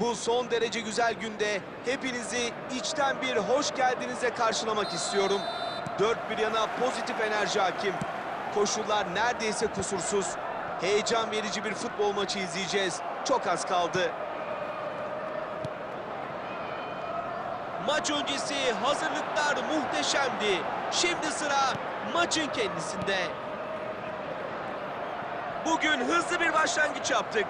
Bu son derece güzel günde hepinizi içten bir hoş geldinize karşılamak istiyorum. Dört bir yana pozitif enerji hakim. Koşullar neredeyse kusursuz. Heyecan verici bir futbol maçı izleyeceğiz. Çok az kaldı. Maç öncesi hazırlıklar muhteşemdi. Şimdi sıra maçın kendisinde. Bugün hızlı bir başlangıç yaptık.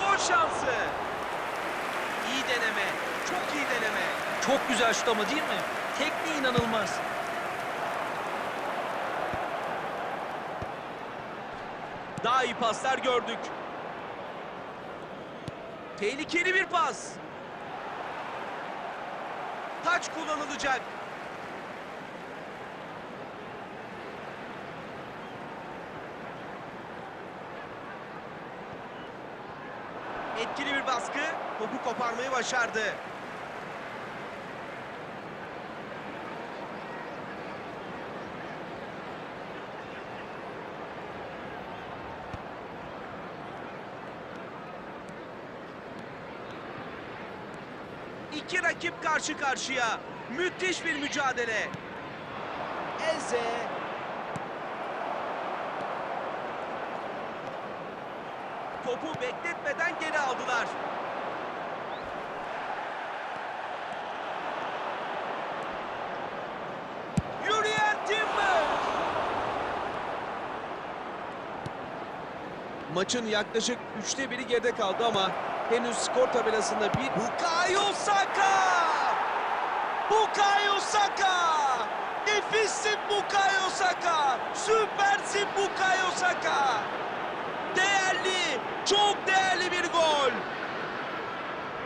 Gol şansı. İyi deneme. Çok iyi deneme. Çok güzel şut ama değil mi? Tekniği inanılmaz. Daha iyi paslar gördük. Tehlikeli bir pas. Taç kullanılacak. Etkili bir baskı. Topu koparmayı başardı. İki rakip karşı karşıya. Müthiş bir mücadele. Eze. Topu bekletmeden geri aldılar. Yürüyen Timber. Maçın yaklaşık üçte biri geride kaldı ama henüz skor tabelasında bir... Bukayo Saka! Bukayo Saka! Nefissin Bukayo Saka! Süpersin Bukayo Saka! Değerli, çok değerli bir gol! The goal scorer for Arsenal.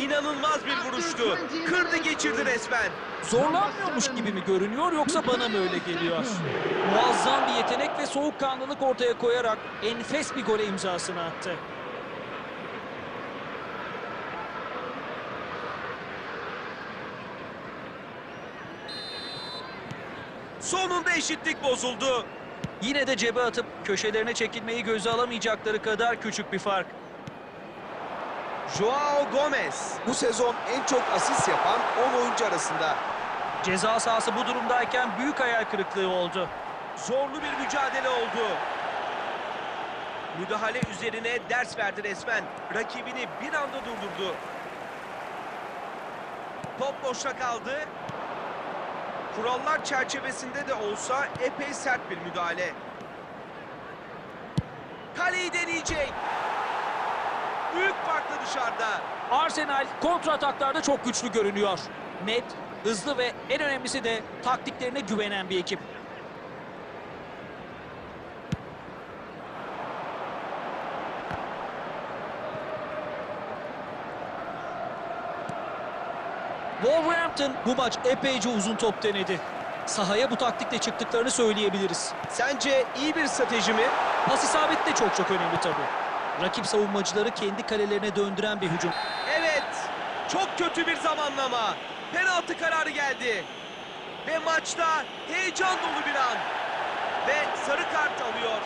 İnanılmaz bir vuruştu. Kırdı geçirdi resmen. Zorlanmıyormuş gibi mi görünüyor yoksa bana mı öyle geliyor? Muazzam bir yetenek ve soğukkanlılık ortaya koyarak enfes bir gole imzasını attı. Sonunda eşitlik bozuldu. Yine de cebe atıp köşelerine çekilmeyi göze alamayacakları kadar küçük bir fark. Joao Gomez bu sezon en çok asist yapan 10 oyuncu arasında. Ceza sahası bu durumdayken büyük hayal kırıklığı oldu. Zorlu bir mücadele oldu. Müdahale üzerine ders verdi resmen. Rakibini bir anda durdurdu. Top boşta kaldı. Kurallar çerçevesinde de olsa epey sert bir müdahale. Kaleyi deneyecek. Büyük farklı dışarıda. Arsenal kontra ataklarda çok güçlü görünüyor. Net, hızlı ve en önemlisi de taktiklerine güvenen bir ekip. Wolverhampton bu maç epeyce uzun top denedi. Sahaya bu taktikle çıktıklarını söyleyebiliriz. Sence iyi bir strateji mi? Pas isabeti de çok çok önemli tabii. Rakip savunmacıları kendi kalelerine döndüren bir hücum. Evet. Çok kötü bir zamanlama. Penaltı kararı geldi. Ve maçta heyecan dolu bir an. Ve sarı kart alıyor.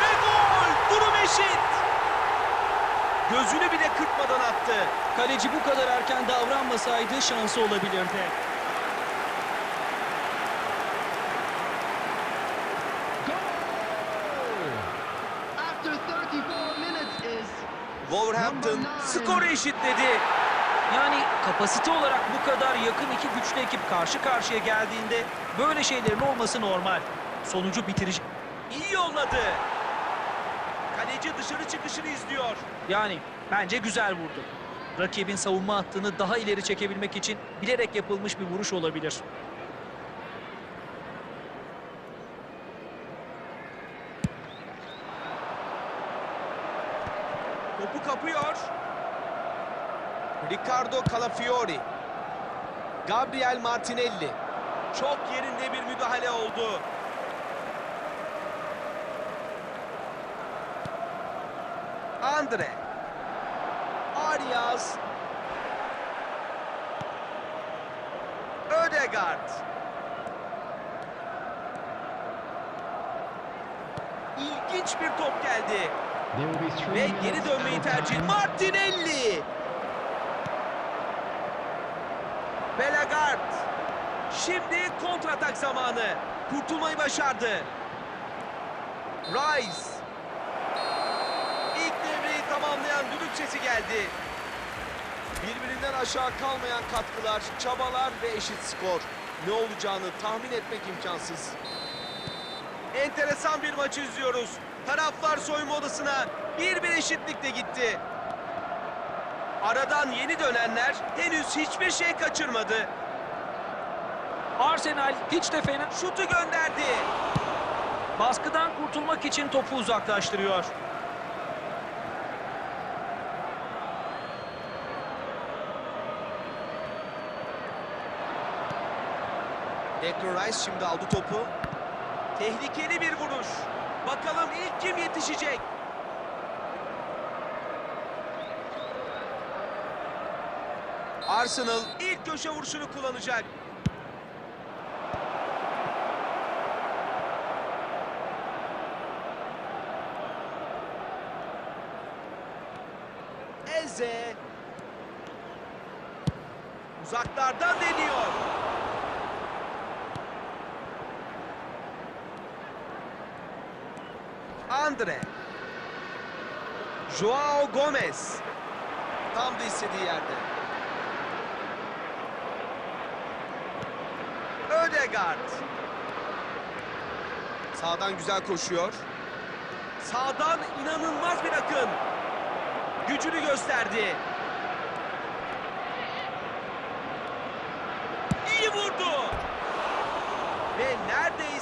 Ve gol! Durum eşit. Gözünü bile kırpmadan attı. Kaleci bu kadar erken davranmasaydı şansı olabilirdi. Goal! After 34 minutes is Wolverhampton skoru eşitledi. Yani kapasite olarak bu kadar yakın iki güçlü ekip karşı karşıya geldiğinde böyle şeylerin olması normal. Sonucu bitirici. İyi yolladı. Kaleci dışarı çıkışını izliyor. Yani bence güzel vurdu. Rakibin savunma hattını daha ileri çekebilmek için bilerek yapılmış bir vuruş olabilir. Topu kapıyor. Ricardo Calafiori. Gabriel Martinelli. Çok yerinde bir müdahale oldu. Andre. Arias. Ödegaard. İlginç bir top geldi. Ve geri dönmeyi tercih. Martinelli. Belagard. Şimdi kontratak zamanı. Kurtulmayı başardı. Rice. Tamamlayan düdük sesi geldi. Birbirinden aşağı kalmayan katkılar, çabalar ve eşit skor. Ne olacağını tahmin etmek imkansız. Enteresan bir maçı izliyoruz. Taraflar soyunma odasına bir bir eşitlikle gitti. Aradan yeni dönenler henüz hiçbir şey kaçırmadı. Arsenal hiç de fena Şutu gönderdi. baskıdan kurtulmak için topu uzaklaştırıyor. Declan Rice şimdi aldı topu. Tehlikeli bir vuruş. Bakalım ilk kim yetişecek? Arsenal ilk köşe vuruşunu kullanacak. Eze. Uzaklardan deniyor. Andre. Joao Gomez. Tam da istediği yerde. Ödegaard. Sağdan güzel koşuyor. Sağdan inanılmaz bir akın. Gücünü gösterdi. İyi vurdu. Ve neredeyse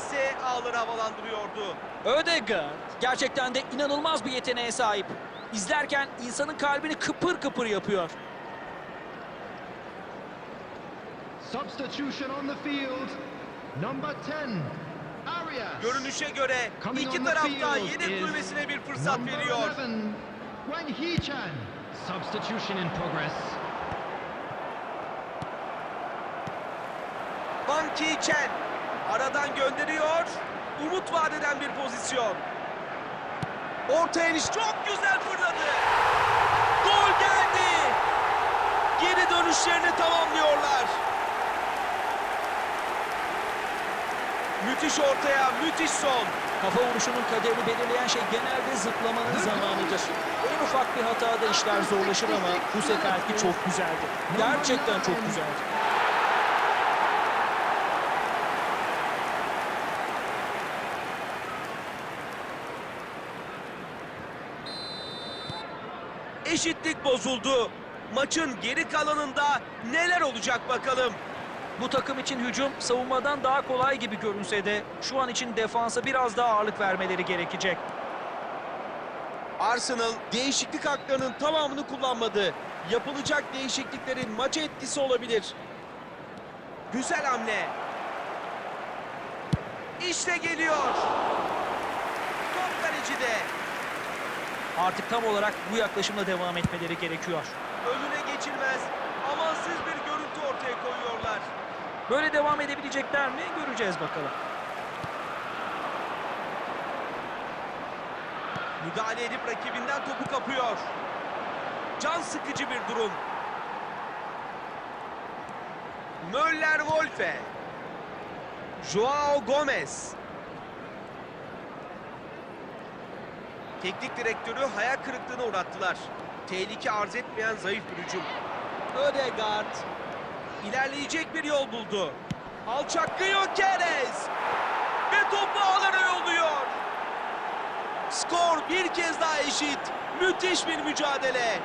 ağları havalandırıyordu. Ödegaard gerçekten de inanılmaz bir yeteneğe sahip. İzlerken insanın kalbini kıpır kıpır yapıyor. Substitution on the field. Number 10, Arias. Görünüşe göre Coming iki tarafta yedek kulübesine bir fırsat veriyor. 11, Wen Hee-chan. Substitution in progress. Van Ki-chen aradan gönderiyor. Umut vadeden bir pozisyon. Orta iniş çok güzel fırladı. Gol geldi. Geri dönüşlerini tamamlıyorlar. Müthiş ortaya, müthiş son. Kafa vuruşunun kaderini belirleyen şey genelde zıplamanın zamanıdır. En ufak bir hatada işler zorlaşır ama bu seferki çok güzeldi. Gerçekten çok güzeldi. Eşitlik bozuldu. Maçın geri kalanında neler olacak bakalım. Bu takım için hücum savunmadan daha kolay gibi görünse de şu an için defansa biraz daha ağırlık vermeleri gerekecek. Arsenal değişiklik haklarının tamamını kullanmadı. Yapılacak değişikliklerin maça etkisi olabilir. Güzel hamle. İşte geliyor. Top kalecide. Artık tam olarak bu yaklaşımla devam etmeleri gerekiyor. Önüne geçilmez. Amansız bir görüntü ortaya koyuyorlar. Böyle devam edebilecekler mi göreceğiz bakalım. Müdahale edip rakibinden topu kapıyor. Can sıkıcı bir durum. Möller Wolfe. Joao Gomez. Teknik direktörü hayal kırıklığına uğrattılar. Tehlike arz etmeyen zayıf bir hücum. Ödegaard ilerleyecek bir yol buldu. Alçak Gyökeres ve topu ağlara yolluyor. Skor bir kez daha eşit. Müthiş bir mücadele.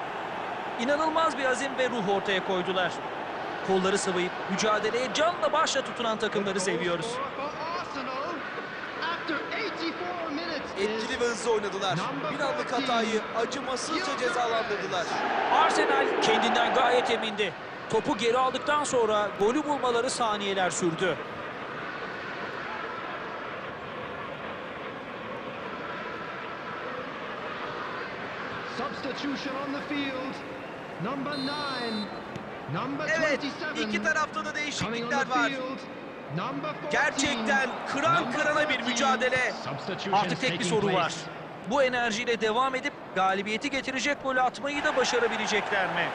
İnanılmaz bir azim ve ruh ortaya koydular. Kolları sıvayıp mücadeleye canla başla tutunan takımları seviyoruz. Etkili ve hızlı oynadılar. Bir anlık hatayı acımasızca cezalandırdılar. Arsenal kendinden gayet emindi. Topu geri aldıktan sonra golü bulmaları saniyeler sürdü. substitution Substitution on the field. Number nine. Number Evet, 27. iki tarafta da değişiklikler var. Field. Number 14. Gerçekten kıran kırana bir 13. mücadele. Artık tek bir soru var. Bu enerjiyle devam edip galibiyeti getirecek golü atmayı da başarabilecekler mi?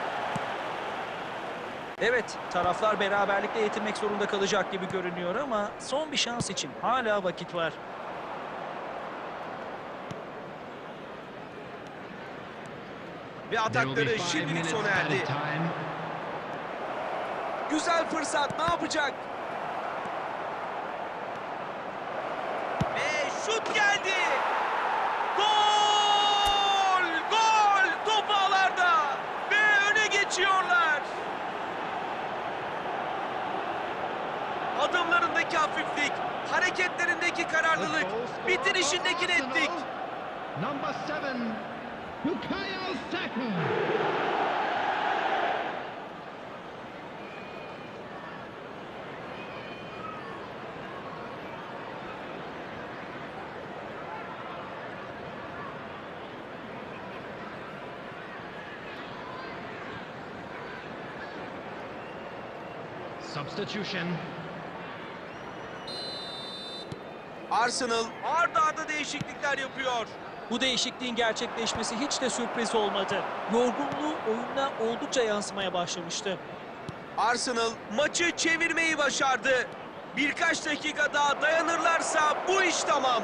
Evet, taraflar beraberlikle yetinmek zorunda kalacak gibi görünüyor ama son bir şans için hala vakit var. Ve atakları şimdilik sona erdi. Güzel fırsat ne yapacak? Ve şut geldi. Gol! Gol! Top ağlarda. Ve öne geçiyorlar. Adımlarındaki hafiflik, hareketlerindeki bitirişindeki for Arsenal, netlik. Number seven. Bukayo Saka. Substitution. Arsenal arda arda değişiklikler yapıyor. Bu değişikliğin gerçekleşmesi hiç de sürpriz olmadı. Yorgunluğu oyuna oldukça yansımaya başlamıştı. Arsenal maçı çevirmeyi başardı. Birkaç dakika daha dayanırlarsa bu iş tamam.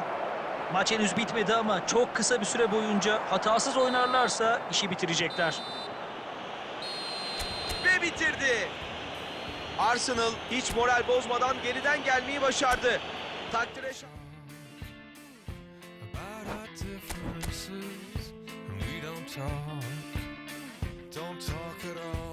Maç henüz bitmedi ama çok kısa bir süre boyunca hatasız oynarlarsa işi bitirecekler. Ve bitirdi. Arsenal hiç moral bozmadan geriden gelmeyi başardı. Takdire we don't talk. Don't talk